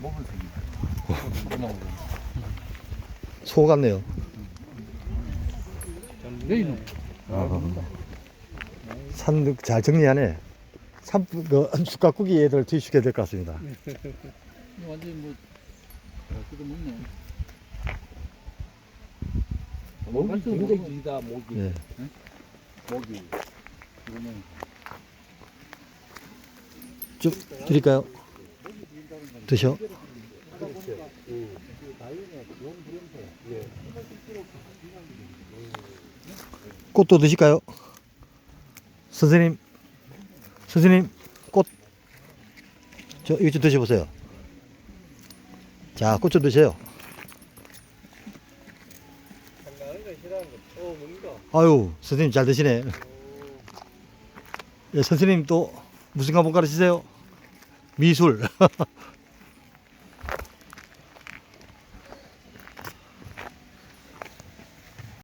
먹은. 고마워. 소 같네요. 내일은 산잘 정리하네. 산, 그, 쑥갓국이 애들 뒤죽게 될 것 같습니다. 완전히 뭐 그거 먹네. 목이 굉장히 길다 목이 예. 목이 그거는 좀 드릴까요? 드셔. 꽃도 드실까요? 선생님, 선생님, 꽃. 저, 이거 좀 드셔보세요. 자, 꽃 좀 드세요. 아유, 선생님 잘 드시네. 예, 선생님 또 무슨 과목 가르치세요? 미술.